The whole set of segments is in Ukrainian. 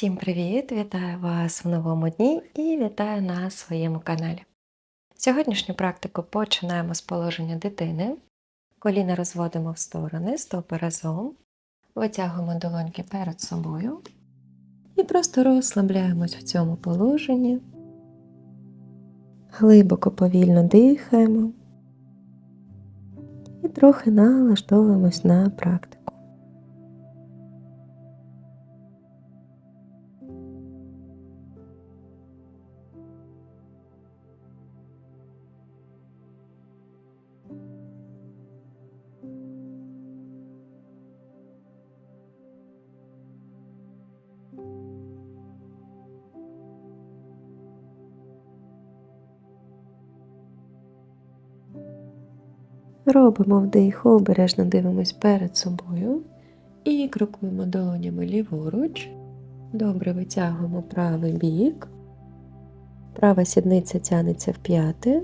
Всім привіт! Вітаю вас в новому дні і вітаю на своєму каналі. Сьогоднішню практику починаємо з положення дитини. Коліна розводимо в сторони, стопи разом, витягуємо долоньки перед собою і просто розслабляємось в цьому положенні. Глибоко повільно дихаємо і трохи налаштовуємось на практику. Робимо вдих, обережно дивимось перед собою і крокуємо долонями ліворуч. Добре витягуємо правий бік. Права сідниця тянеться в п'яти.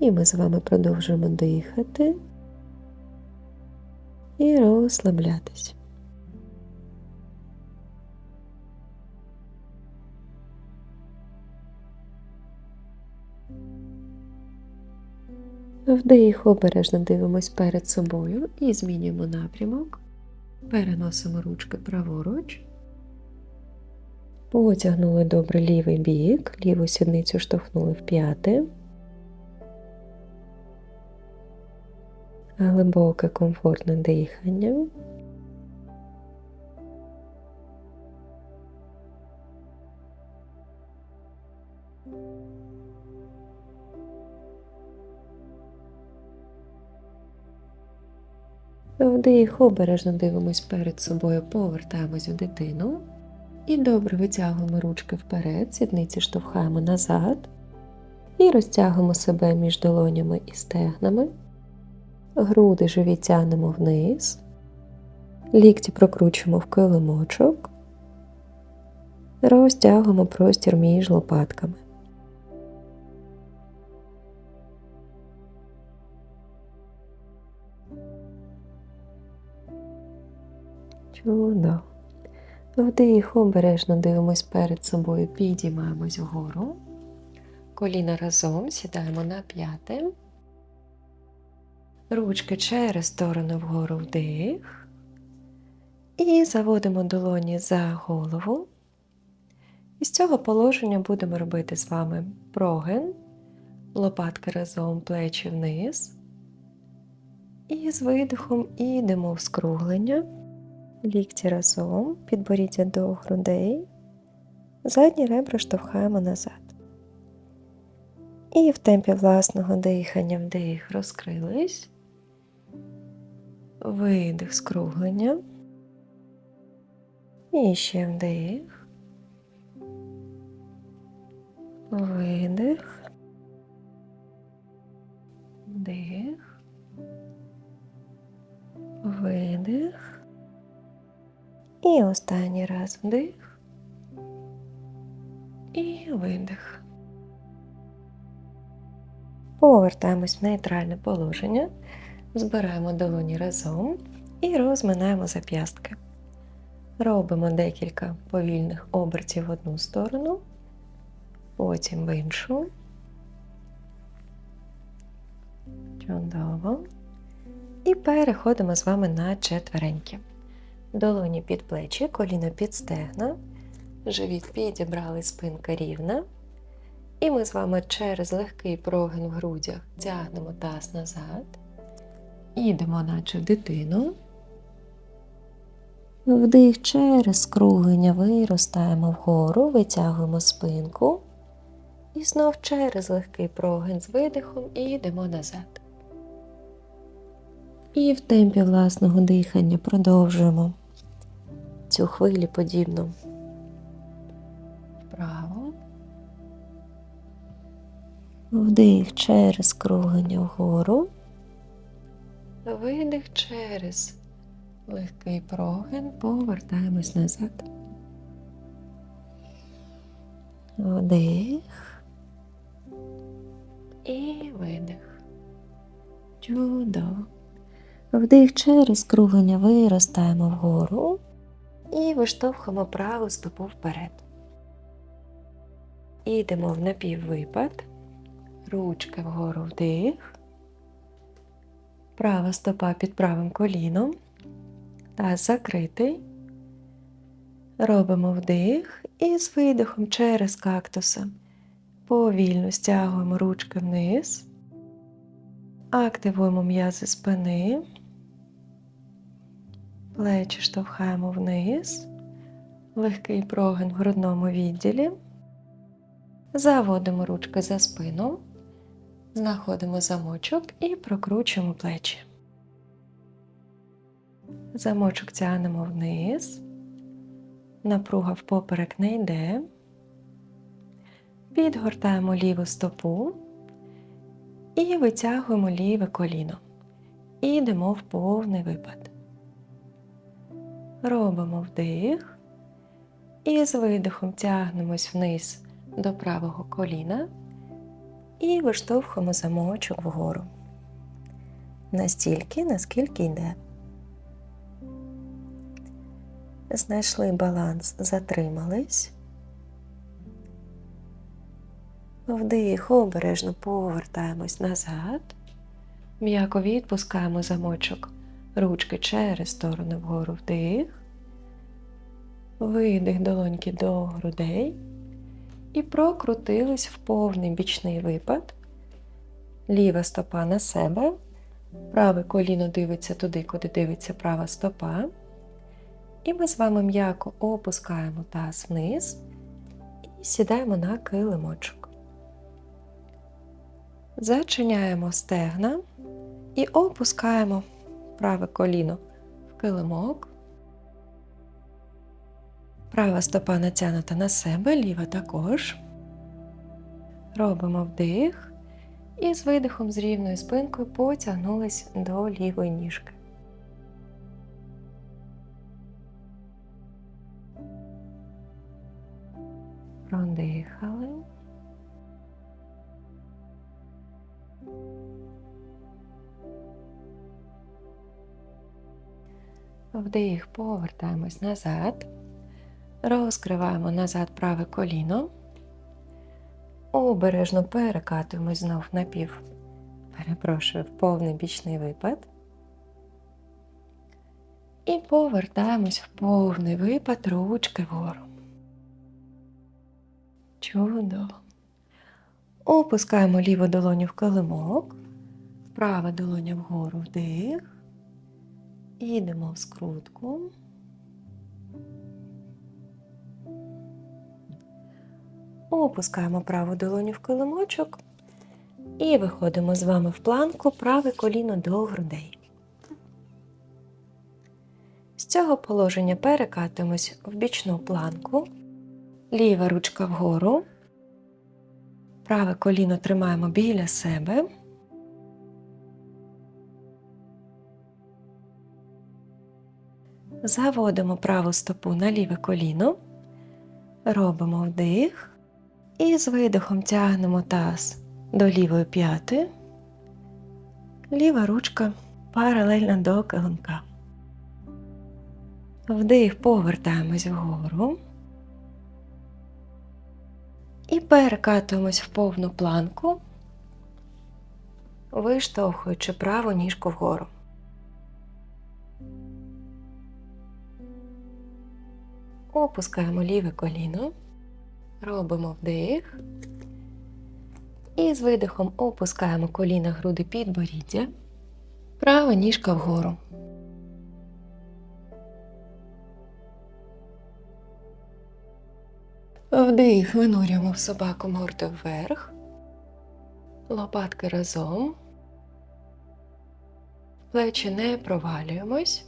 І ми з вами продовжуємо дихати і розслаблятись. Вдих, обережно дивимось перед собою і змінюємо напрямок. Переносимо ручки праворуч. Потягнули добре лівий бік, ліву сідницю штовхнули в п'яти. Глибоке, комфортне дихання. Вдих, обережно дивимось перед собою, повертаємось в дитину. І добре витягуємо ручки вперед, сідниці штовхаємо назад. І розтягуємо себе між долонями і стегнами. Груди живі тянемо вниз. Лікті прокручуємо в килимочок. Розтягуємо простір між лопатками. Чудово. Вдих, обережно дивимось перед собою, підіймаємось вгору. Коліна разом сідаємо на п'яте. Ручки через сторону вгору вдих. І заводимо долоні за голову. І з цього положення будемо робити з вами прогин, лопатки разом, плечі вниз. І з видихом йдемо в скруглення лікті разом, підборіддя до грудей, задні ребра штовхаємо назад. І в темпі власного дихання вдих розкрились, видих скруглення. І ще вдих, видих, вдих, видих. І останній раз вдих і видих. Повертаємось в нейтральне положення, збираємо долоні разом і розминаємо зап'ястки. Робимо декілька повільних обертів в одну сторону, потім в іншу. Чудово. І переходимо з вами на четвереньки. Долоні під плечі, коліна під стегна, живіт підібрали спинка рівна. І ми з вами через легкий прогин в грудях тягнемо таз назад. Ідемо, наче в дитину. Вдих через скруглення виростаємо вгору, витягуємо спинку. І знов через легкий прогин з видихом і йдемо назад. І в темпі власного дихання продовжуємо цю хвилі подібну. Вправо. Вдих через круглення вгору. Видих через легкий прогин, повертаємось назад. Вдих і видих. Чудово. Вдих через круглення виростаємо вгору. І виштовхуємо праву стопу вперед. Ідемо в напіввипад. Ручки вгору вдих. Права стопа під правим коліном. Таз закритий. Робимо вдих і з видихом через кактуса. Повільно стягуємо ручки вниз. Активуємо м'язи спини. Плечі штовхаємо вниз. Легкий прогин в грудному відділі. Заводимо ручки за спину. Знаходимо замочок і прокручуємо плечі. Замочок тягнемо вниз. Напруга впоперек не йде. Підгортаємо ліву стопу і витягуємо ліве коліно. І йдемо в повний випад. Робимо вдих і з видихом тягнемось вниз до правого коліна і виштовхуємо замочок вгору. Настільки, наскільки йде. Знайшли баланс, затримались. Вдих, обережно повертаємось назад. М'яко відпускаємо замочок. Ручки через сторону вгору вдих. Видих долоньки до грудей. І прокрутились в повний бічний випад. Ліва стопа на себе. Праве коліно дивиться туди, куди дивиться права стопа. І ми з вами м'яко опускаємо таз вниз і сідаємо на килимочок. Зачиняємо стегна і опускаємо праве коліно в килимок. Права стопа натягнута на себе, ліва також. Робимо вдих і з видихом з рівною спинкою потягнулись до лівої ніжки. Продихали. Вдих, повертаємось назад. Розкриваємо назад праве коліно. Обережно перекатуємось знов на пів. Перепрошую, в повний бічний випад. І повертаємось в повний випад ручки вгору. Чудово. Опускаємо ліву долоню в килимок, права долоня вгору вдих. Ідемо в скрутку. Опускаємо праву долоню в килимочок і виходимо з вами в планку праве коліно до грудей. З цього положення перекатимось в бічну планку, ліва ручка вгору, праве коліно тримаємо біля себе. Заводимо праву стопу на ліве коліно, робимо вдих і з видихом тягнемо таз до лівої п'яти, ліва ручка паралельно до килимка. Вдих, повертаємось вгору і перекатуємось в повну планку, виштовхуючи праву ніжку вгору. Опускаємо ліве коліно, робимо вдих. І з видихом опускаємо коліна груди під боріддя, права ніжка вгору. Вдих, винурюємо в собаку морду вверх, лопатки разом, плечі не провалюємось,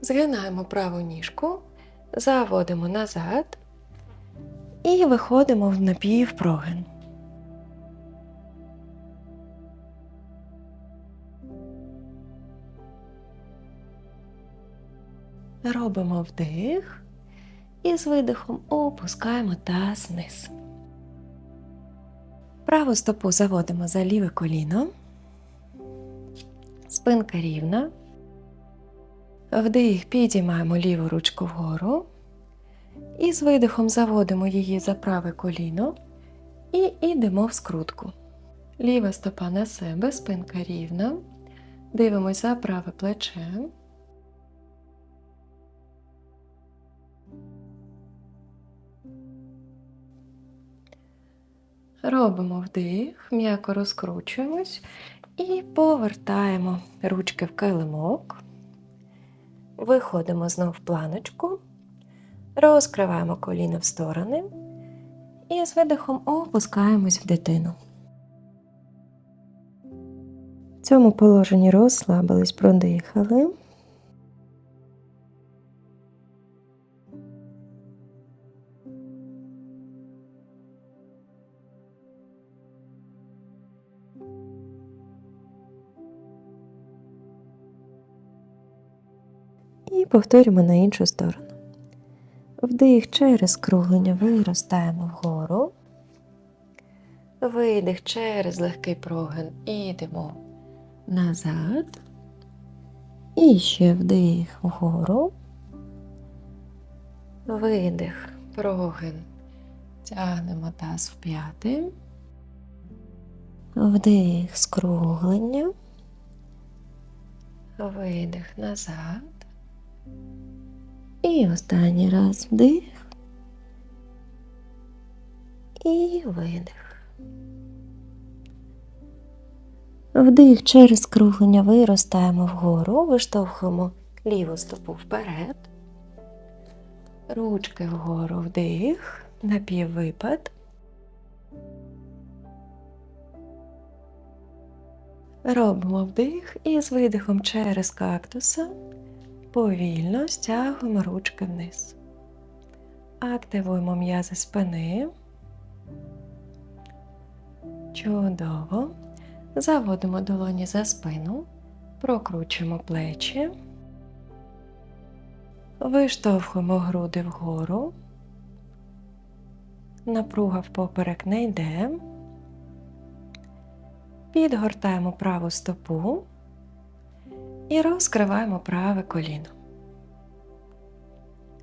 згинаємо праву ніжку, заводимо назад і виходимо в напівпрогин. Робимо вдих і з видихом опускаємо таз вниз. Праву стопу заводимо за ліве коліно, спинка рівна, Вдих, підіймаємо ліву ручку вгору. І з видихом заводимо її за праве коліно і йдемо в скрутку. Ліва стопа на себе, спинка рівна. Дивимося за праве плече. Робимо вдих, м'яко розкручуємось і повертаємо ручки в килимок. Виходимо знов в планочку, розкриваємо коліна в сторони і з видихом опускаємось в дитину. В цьому положенні розслабились, продихали. І повторюємо на іншу сторону. Вдих через скруглення виростаємо вгору. Видих через легкий прогин і йдемо назад. І ще вдих вгору. Видих, прогин. Тягнемо таз в п'яти. Вдих, скруглення. Видих назад. І останній раз вдих. І видих. Вдих через скруглення виростаємо вгору, виштовхуємо ліву стопу вперед. Ручки вгору вдих, напіввипад. Робимо вдих і з видихом через кактуса повільно стягуємо ручки вниз. Активуємо м'язи спини. Чудово. Заводимо долоні за спину, прокручуємо плечі, виштовхуємо груди вгору, напруга впоперек не йде, підгортаємо праву стопу і розкриваємо праве коліно.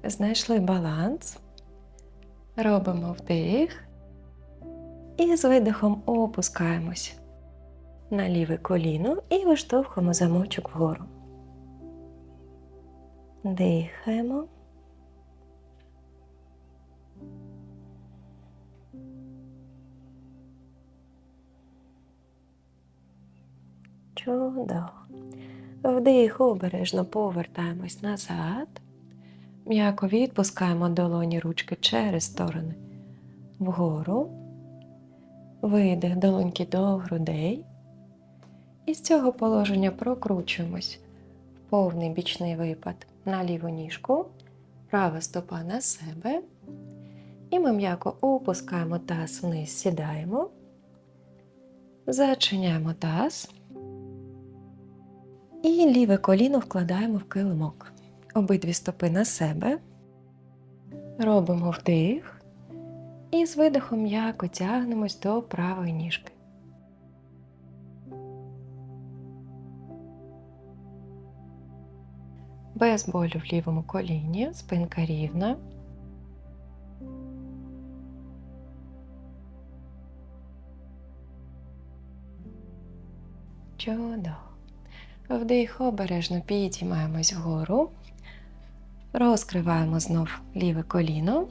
Знайшли баланс, робимо вдих і з видихом опускаємось на ліве коліно і виштовхуємо замочок вгору. Дихаємо. Чудово. Вдих, обережно повертаємось назад. М'яко відпускаємо долоні ручки через сторони вгору. Видих долоньки до грудей. І з цього положення прокручуємось в повний бічний випад на ліву ніжку, права стопа на себе. І ми м'яко опускаємо таз вниз, сідаємо, зачиняємо таз. І ліве коліно вкладаємо в килимок. Обидві стопи на себе. Робимо вдих. І з видихом м'яко тягнемось до правої ніжки. Без болю в лівому коліні, спинка рівна. Чудово. Вдих обережно підіймаємось вгору, розкриваємо знов ліве коліно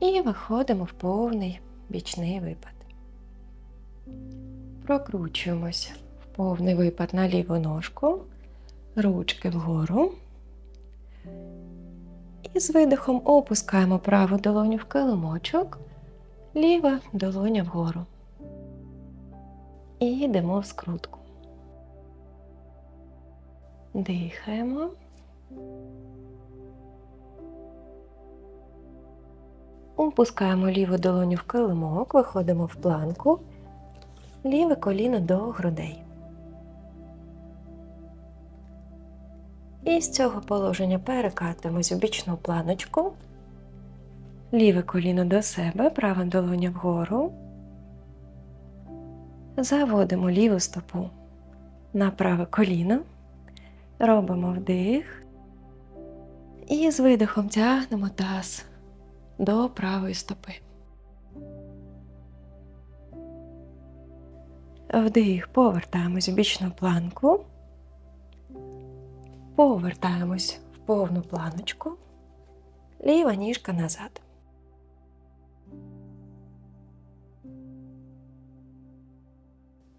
і виходимо в повний бічний випад. Прокручуємось в повний випад на ліву ножку, ручки вгору. І з видихом опускаємо праву долоню в килимочок, ліва долоня вгору. І йдемо в скрутку. Дихаємо. Опускаємо ліву долоню в килимок, виходимо в планку, ліве коліно до грудей. І з цього положення перекатимось в бічну планочку, ліве коліно до себе, права долоня вгору. Заводимо ліву стопу на праве коліно. Робимо вдих. І з видихом тягнемо таз до правої стопи. Вдих, повертаємось в бічну планку. Повертаємось в повну планочку. Ліва ніжка назад.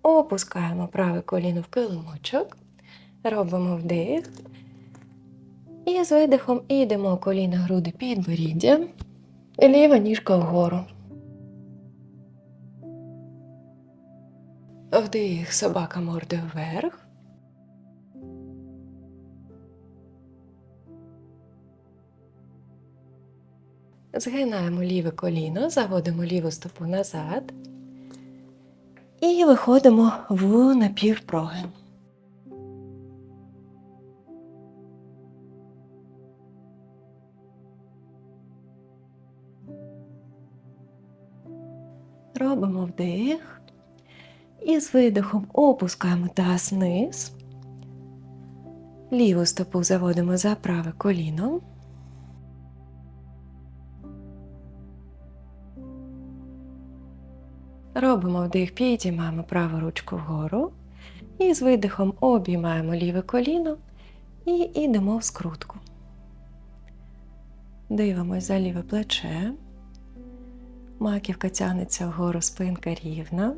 Опускаємо праве коліно в килимочок. Робимо вдих. І з видихом йдемо коліна груди підборіддя. І ліва ніжка вгору. Вдих, собака мордою вверх. Згинаємо ліве коліно, заводимо ліву стопу назад і виходимо в напівпрогин. Робимо вдих і з видихом опускаємо таз вниз. Ліву стопу заводимо за праве коліно. Робимо вдих, підіймаємо праву ручку вгору. І з видихом обіймаємо ліве коліно і йдемо в скрутку. Дивимось за ліве плече. Маківка тягнеться вгору, спинка рівна.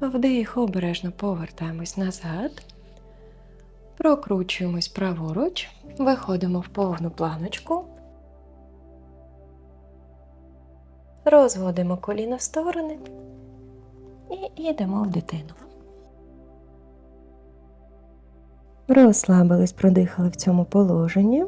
Вдих, обережно повертаємось назад. Прокручуємось праворуч, виходимо в повну планочку. Розводимо коліна в сторони і йдемо в дитину. Розслабились, продихали в цьому положенні.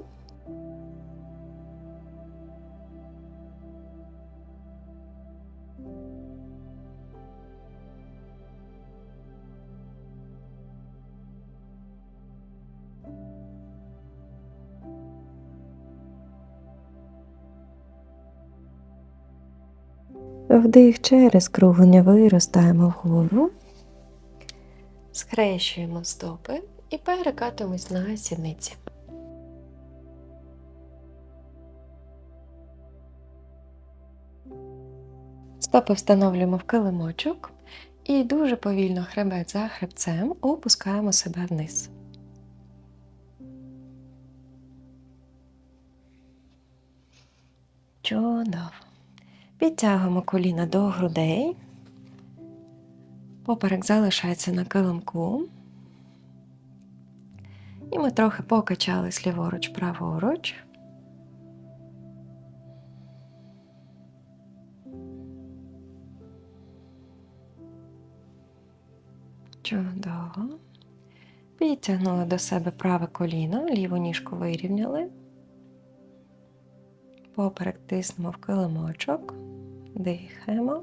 Вдих через круглення виростаємо вгору, схрещуємо стопи і перекатуємось на сідниці. Стопи встановлюємо в килимочок і дуже повільно хребет за хребцем опускаємо себе вниз. Чудово. Підтягуємо коліна до грудей. Поперек залишається на килимку. І ми трохи покачались ліворуч, праворуч. Чудово. Підтягнули до себе праве коліно, ліву ніжку вирівняли. Поперек тиснемо в килимочок, дихаємо.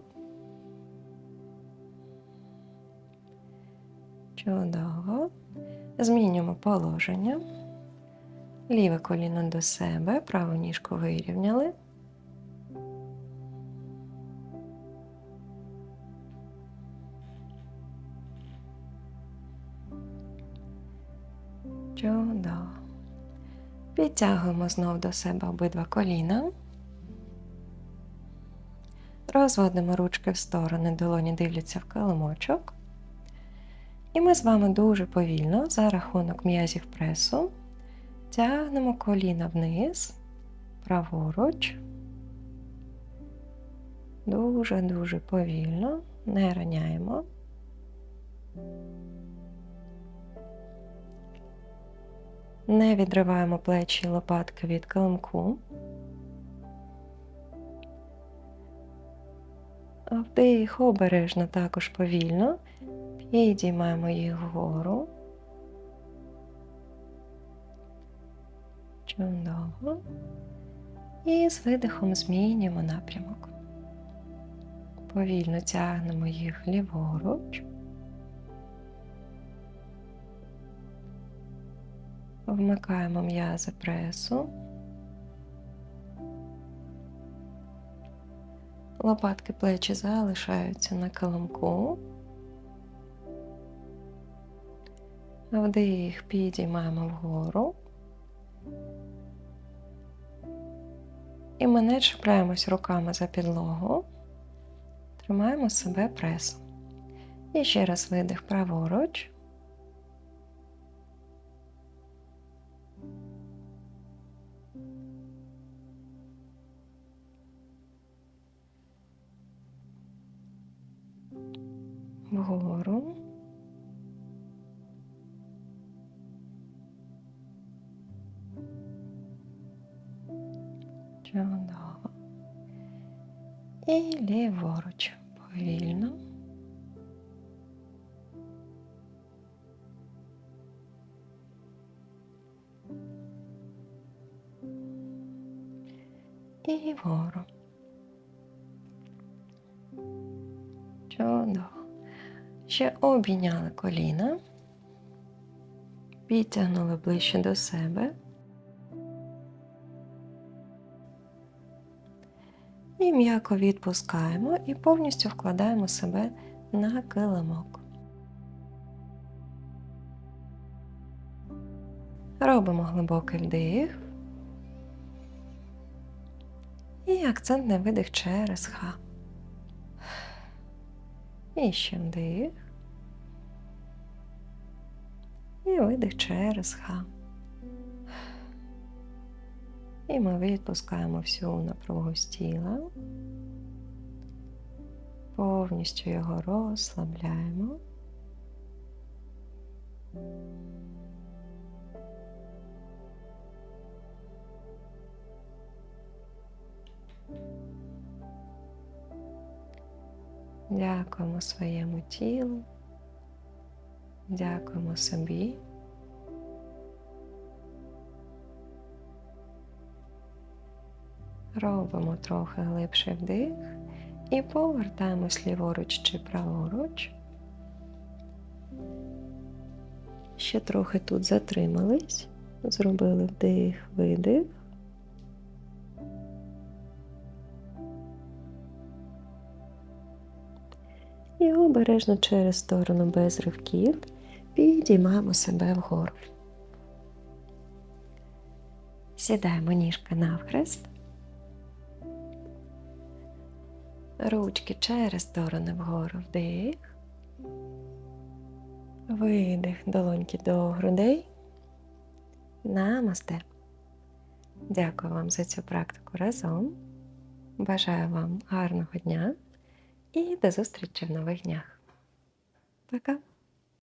Чудово. Змінюємо положення. Ліве коліно до себе, праву ніжку вирівняли. Чудово. Підтягуємо знов до себе обидва коліна. Розводимо ручки в сторони, долоні дивляться в килимочок. І ми з вами дуже повільно за рахунок м'язів пресу тягнемо коліна вниз, праворуч. Дуже-дуже повільно, не раняємо. Не відриваємо плечі і лопатки від килимку. Вдих обережно також повільно. Підіймаємо їх вгору. Чудово. І з видихом змінюємо напрямок. Повільно тягнемо їх ліворуч. Вмикаємо м'язи пресу. Лопатки плечі залишаються на килимку. Вдих підіймаємо вгору. І ми не чіпляємось руками за підлогу. Тримаємо себе пресом. І ще раз видих праворуч. І ліворуч повільно. І вгору. Чудово. Ще обійняли коліна, підтягнули ближче до себе. М'яко відпускаємо і повністю вкладаємо себе на килимок. Робимо глибокий вдих. І акцентний видих через ха. І ще вдих. І видих через ха. І ми відпускаємо всю напругу з тіла. Повністю його розслабляємо. Дякуємо своєму тілу. Дякуємо собі. Робимо трохи глибший вдих і повертаємось ліворуч чи праворуч. Ще трохи тут затримались, зробили вдих, видих. І обережно через сторону без ривків підіймаємо себе вгору. Сідаємо ніжка навхрест. Ручки через сторони вгору вдих. Видих, долоньки до грудей. Намасте. Дякую вам за цю практику разом. Бажаю вам гарного дня і до зустрічі в нових днях. Пока!